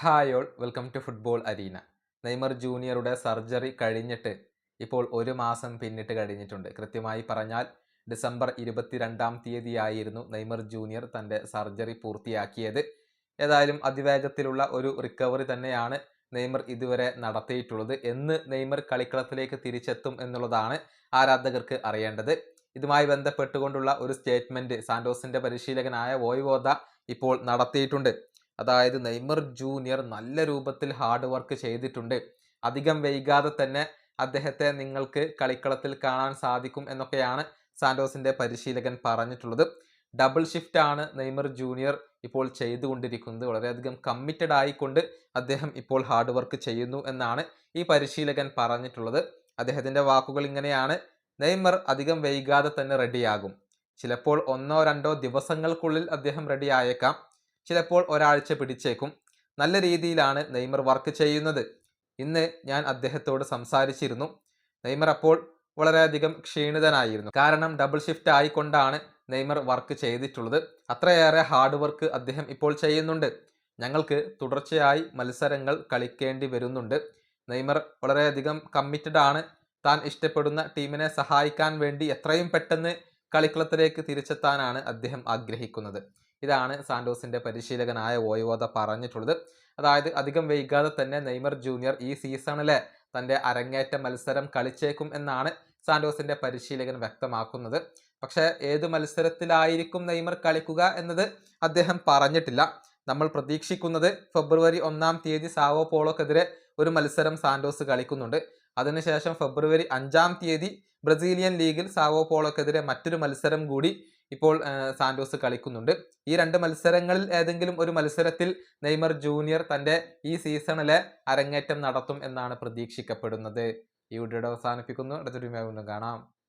Hi all welcome to football arena. Neymar ജൂനിയറുടെ surgery കഴിഞ്ഞിട്ട് ഇപ്പോൾ ഒരു മാസം പിന്നിട്ട് കഴിഞ്ഞിട്ടുണ്ട്. കൃത്യമായി പറഞ്ഞാൽ ഡിസംബർ ഇരുപത്തിരണ്ടാം തീയതിയായിരുന്നു നെയ്മർ ജൂനിയർ തന്റെ സർജറി പൂർത്തിയാക്കിയത്. ഏതായാലും അതിവേഗത്തിലുള്ള ഒരു റിക്കവറി തന്നെയാണ് നെയ്മർ ഇതുവരെ നടത്തിയിട്ടുള്ളത്. എന്ന് നെയ്മർ കളിക്കളത്തിലേക്ക് തിരിച്ചെത്തും എന്നുള്ളതാണ് ആരാധകർക്ക് അറിയേണ്ടത്. ഇതുമായി ബന്ധപ്പെട്ടുകൊണ്ടുള്ള ഒരു സ്റ്റേറ്റ്മെന്റ് സാന്റോസിന്റെ പരിശീലകനായ വോയ്വോദ ഇപ്പോൾ നടത്തിയിട്ടുണ്ട്. അതായത് നെയ്മർ ജൂനിയർ നല്ല രൂപത്തിൽ ഹാർഡ് വർക്ക് ചെയ്തിട്ടുണ്ട്. അധികം വൈകാതെ തന്നെ അദ്ദേഹത്തെ നിങ്ങൾക്ക് കളിക്കളത്തിൽ കാണാൻ സാധിക്കും എന്നൊക്കെയാണ് സാന്റോസിന്റെ പരിശീലകൻ പറഞ്ഞിട്ടുള്ളത്. ഡബിൾ ഷിഫ്റ്റ് ആണ് നെയ്മർ ജൂനിയർ ഇപ്പോൾ ചെയ്തുകൊണ്ടിരിക്കുന്നത്. വളരെയധികം കമ്മിറ്റഡ് ആയിക്കൊണ്ട് അദ്ദേഹം ഇപ്പോൾ ഹാർഡ് വർക്ക് ചെയ്യുന്നു എന്നാണ് ഈ പരിശീലകൻ പറഞ്ഞിട്ടുള്ളത്. അദ്ദേഹത്തിന്റെ വാക്കുകൾ ഇങ്ങനെയാണ്. നെയ്മർ അധികം വൈകാതെ തന്നെ റെഡിയാകും ചിലപ്പോൾ ഒന്നോ രണ്ടോ ദിവസങ്ങൾക്കുള്ളിൽ അദ്ദേഹം റെഡി ആയേക്കാം. ചിലപ്പോൾ ഒരാഴ്ച പിടിച്ചേക്കും. നല്ല രീതിയിലാണ് നെയ്മർ വർക്ക് ചെയ്യുന്നത്. ഇന്ന് ഞാൻ അദ്ദേഹത്തോട് സംസാരിച്ചിരുന്നു. നെയ്മർ അപ്പോൾ വളരെയധികം ക്ഷീണിതനായിരുന്നു. കാരണം ഡബിൾ ഷിഫ്റ്റ് ആയിക്കൊണ്ടാണ് നെയ്മർ വർക്ക് ചെയ്തിട്ടുള്ളത്. അത്രയേറെ ഹാർഡ് വർക്ക് അദ്ദേഹം ഇപ്പോൾ ചെയ്യുന്നുണ്ട്. ഞങ്ങൾക്ക് തുടർച്ചയായി മത്സരങ്ങൾ കളിക്കേണ്ടി വരുന്നുണ്ട്. നെയ്മർ വളരെയധികം കമ്മിറ്റഡ് ആണ്. താൻ ഇഷ്ടപ്പെടുന്ന ടീമിനെ സഹായിക്കാൻ വേണ്ടി എത്രയും പെട്ടെന്ന് കളിക്കളത്തിലേക്ക് തിരിച്ചെത്താനാണ് അദ്ദേഹം ആഗ്രഹിക്കുന്നത്. ഇതാണ് സാന്റോസിന്റെ പരിശീലകനായ ഓയോദ പറഞ്ഞിട്ടുള്ളത്. അതായത് അധികം വൈകാതെ തന്നെ നെയ്മർ ജൂനിയർ ഈ സീസണിലെ തന്റെ അരങ്ങേറ്റ മത്സരം കളിച്ചേക്കും എന്നാണ് സാന്റോസിന്റെ പരിശീലകൻ വ്യക്തമാക്കുന്നത്. പക്ഷേ ഏത് മത്സരത്തിലായിരിക്കും നെയ്മർ കളിക്കുക എന്നത് അദ്ദേഹം പറഞ്ഞിട്ടില്ല. നമ്മൾ പ്രതീക്ഷിക്കുന്നത് ഫെബ്രുവരി ഒന്നാം തീയതി സാവോ പോളോക്കെതിരെ ഒരു മത്സരം സാന്റോസ് കളിക്കുന്നുണ്ട്. അതിനുശേഷം ഫെബ്രുവരി അഞ്ചാം തീയതി ബ്രസീലിയൻ ലീഗിൽ സാവോ പോളോക്കെതിരെ മറ്റൊരു മത്സരം കൂടി ഇപ്പോൾ സാന്റോസ് കളിക്കുന്നുണ്ട്. ഈ രണ്ട് മത്സരങ്ങളിൽ ഏതെങ്കിലും ഒരു മത്സരത്തിൽ നെയ്മർ ജൂനിയർ തന്റെ ഈ സീസണിലെ അരങ്ങേറ്റം നടത്തും എന്നാണ് പ്രതീക്ഷിക്കപ്പെടുന്നത്. ഈ വീഡിയോയുടെ അവസാനിപ്പിക്കുന്നു. അടുത്തൊരു കാണാം.